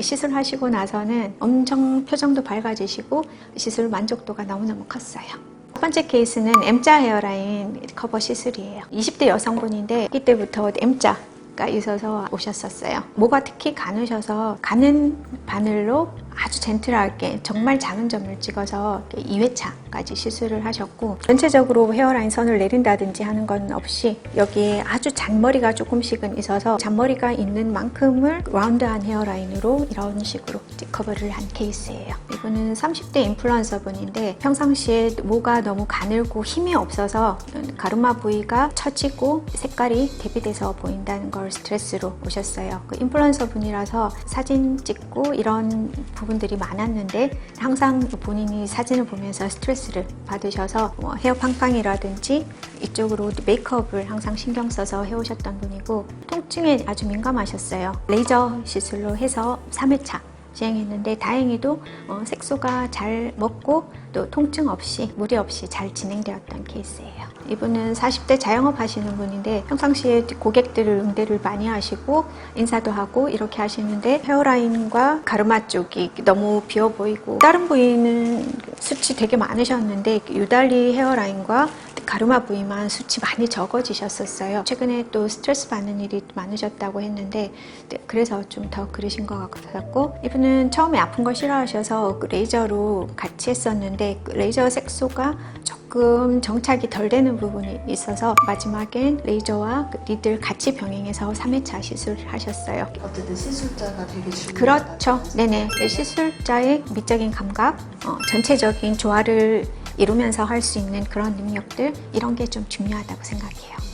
시술하시고 나서는 엄청 표정도 밝아지시고 시술 만족도가 너무너무 컸어요. 첫 번째 케이스는 M자 헤어라인 커버 시술이에요. 20대 여성분인데 그때부터 M자 가 있어서 오셨었어요. 모가 특히 가누셔서 가는 바늘로 아주 젠틀하게 정말 작은 점을 찍어서 2회차까지 시술을 하셨고 전체적으로 헤어라인 선을 내린다든지 하는 건 없이 여기에 아주 잔머리가 조금씩은 있어서 잔머리가 있는 만큼을 라운드한 헤어라인으로 이런 식으로 커버를 한 케이스예요. 이분은 30대 인플루언서 분인데 평상시에 모가 너무 가늘고 힘이 없어서 가르마 부위가 처지고 색깔이 대비돼서 보인다는 걸 스트레스로 오셨어요. 그 인플루언서 분이라서 사진 찍고 이런 부분 들이 많았는데 항상 본인이 사진을 보면서 스트레스를 받으셔서 뭐 헤어 팡팡이라든지 이쪽으로 메이크업을 항상 신경 써서 해오셨던 분이고 통증에 아주 민감하셨어요. 레이저 시술로 해서 3회차 시행했는데 다행히도 어, 색소가 잘 먹고 또 통증 없이 무리 없이 잘 진행되었던 케이스예요. 이분은 40대 자영업 하시는 분인데 평상시에 고객들을 응대를 많이 하시고 인사도 하고 이렇게 하시는데 헤어라인과 가르마 쪽이 너무 비어 보이고 다른 부위는 수치 되게 많으셨는데 유달리 헤어라인과 가르마 부위만 수치 많이 적어지셨었어요. 최근에 또 스트레스 받는 일이 많으셨다고 했는데 네, 그래서 좀 더 그러신 것 같았고 이분은 처음에 아픈 걸 싫어하셔서 그 레이저로 같이 했었는데 그 레이저 색소가 조금 정착이 덜 되는 부분이 있어서 마지막엔 레이저와 그 리들 같이 병행해서 3회차 시술하셨어요. 어쨌든 시술자가 되게 중요하다. 그렇죠. 네네. 시술자의 미적인 감각, 어, 전체적인 조화를 이루면서 할 수 있는 그런 능력들 이런 게 좀 중요하다고 생각해요.